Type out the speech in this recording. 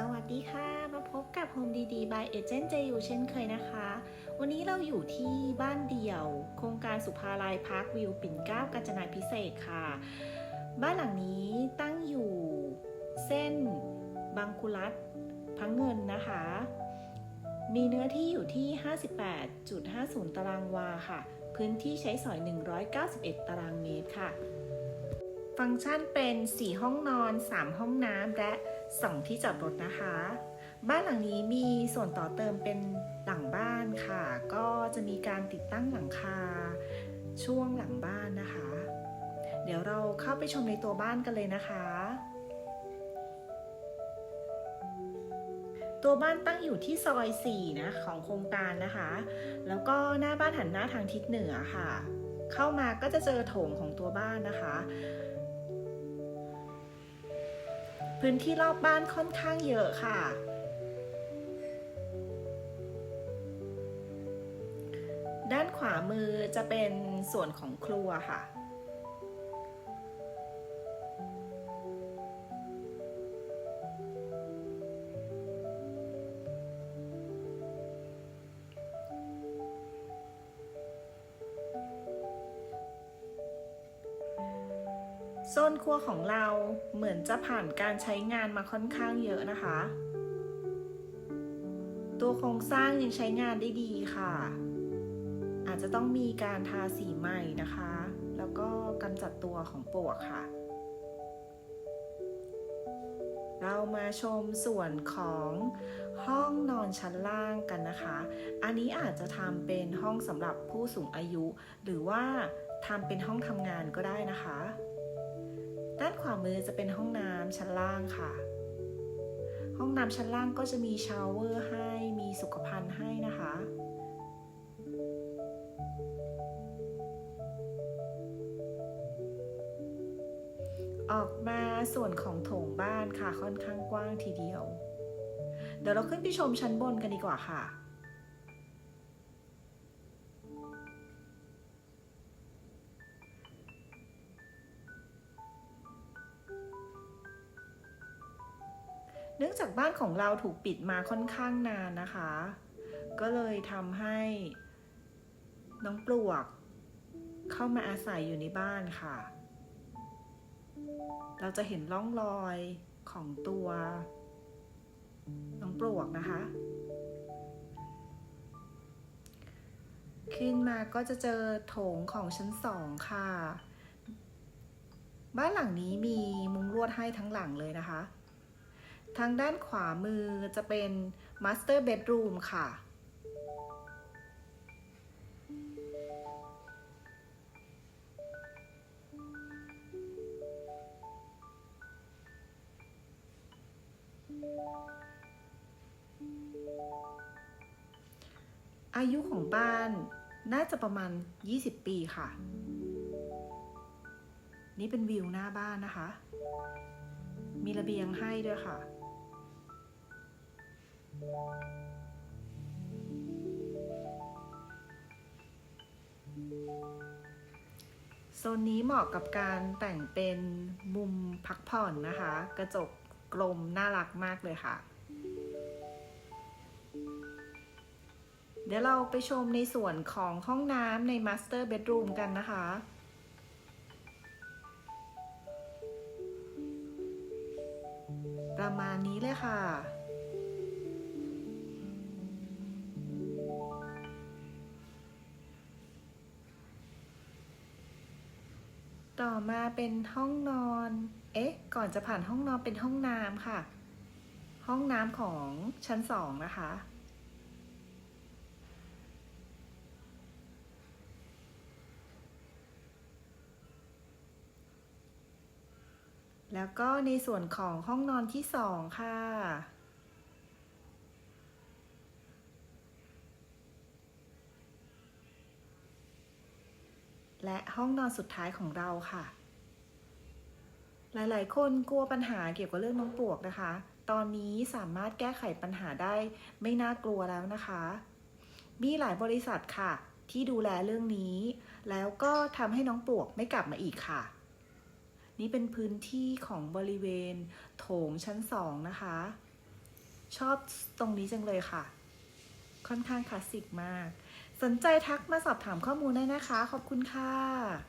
สวัสดีค่ะ มาพบกับ Home ดีๆ by Agent JU เช่นเคยนะคะ วันนี้เราอยู่ที่บ้านเดี่ยว โครงการสุภาลัยพาร์ควิวปิ่นเกล้ากาญจนาพิเศษค่ะ บ้านหลังนี้ตั้งอยู่เส้นบางคุรัตพังเงินนะคะ มีเนื้อที่อยู่ที่ 58.50 ตารางวาค่ะ พื้นที่ใช้สอย 191 ตารางเมตรค่ะ ฟังก์ชันเป็น 4 ห้องนอน 3 ห้องน้ำและ 2 ที่จอดรถนะคะ บ้านหลังนี้มีส่วนต่อเติมเป็นหลังบ้านค่ะ ก็จะมีการติดตั้งหลังคา ช่วงหลังบ้านนะคะ เดี๋ยวเราเข้าไปชมในตัวบ้านกันเลยนะคะ ตัวบ้านตั้งอยู่ที่ซอย 4 นะของโครงการนะคะ แล้วก็หน้าบ้านหันหน้าทางทิศเหนือค่ะ เข้ามาก็จะเจอโถงของตัวบ้านนะคะ พื้นที่รอบบ้านค่อนข้างเยอะค่ะ ด้านขวามือจะเป็นส่วนของครัวค่ะ โซนครัวของเราเหมือนจะผ่านการใช้งานมาค่อนข้างเยอะนะคะ ตัวโครงสร้างยังใช้งานได้ดีค่ะ อาจจะต้องมีการทาสีใหม่นะคะ แล้วก็กำจัดตัวของปลวกค่ะ เรามาชมส่วนของห้องนอนชั้นล่างกันนะคะ อันนี้อาจจะทำเป็นห้องสำหรับผู้สูงอายุ หรือว่าทำเป็นห้องทำงานก็ได้นะคะ ด้านขวามือจะเป็นห้องน้ำชั้นล่างค่ะ ห้องน้ำชั้นล่างก็จะมีชาวเวอร์ให้ มีสุขภัณฑ์ให้นะคะ ออกมาส่วนของโถงบ้านค่ะค่อนข้างกว้างทีเดียว เดี๋ยวเราขึ้นไปชมชั้นบนกันดีกว่าค่ะ เนื่องจากบ้านของเราถูกปิดมาค่อนข้างนานนะคะ ก็เลยทำให้น้องปลวก เข้ามาอาศัยอยู่ในบ้านค่ะ เราจะเห็นร่องรอยของตัว น้องปลวกนะคะ ขึ้นมาก็จะเจอโถงของชั้นสองค่ะ บ้านหลังนี้มีมุงลวดให้ทั้งหลังเลยนะคะ ทางด้านขวามือจะเป็น Master Bedroom ค่ะ อายุของบ้านน่าจะประมาณ 20 ปีค่ะ นี่เป็นวิวหน้าบ้านนะคะ มีระเบียงให้ด้วยค่ะ โซนนี้เหมาะกับการแต่งเป็นมุมพักผ่อนนะคะ กระจกกลมน่ารักมากเลยค่ะ เดี๋ยวเราไปชมในส่วนของห้องน้ำใน Master Bedroom กันนะคะประมาณนี้เลยค่ะ ต่อมาเป็นห้องนอน เอ๊ะ ก่อนจะผ่านห้องนอนเป็นห้องน้ำค่ะ ห้องน้ำของชั้นสองนะคะ แล้วก็ในส่วนของห้องนอนที่สองค่ะ และห้องนอนสุดท้ายของเราค่ะ หลายๆ คนกลัวปัญหาเกี่ยวกับเรื่องน้องปลวกนะคะ ตอนนี้สามารถแก้ไขปัญหาได้ไม่น่ากลัวแล้วนะคะ มีหลายบริษัทค่ะ ที่ดูแลเรื่องนี้ แล้วก็ทำให้น้องปลวกไม่กลับมาอีกค่ะ นี่เป็นพื้นที่ของบริเวณโถงชั้นสองนะคะ ชอบตรงนี้จังเลยค่ะ ค่อนข้างคลาสสิกมาก สนใจทักมาสอบถามข้อมูลได้นะคะ ขอบคุณค่ะ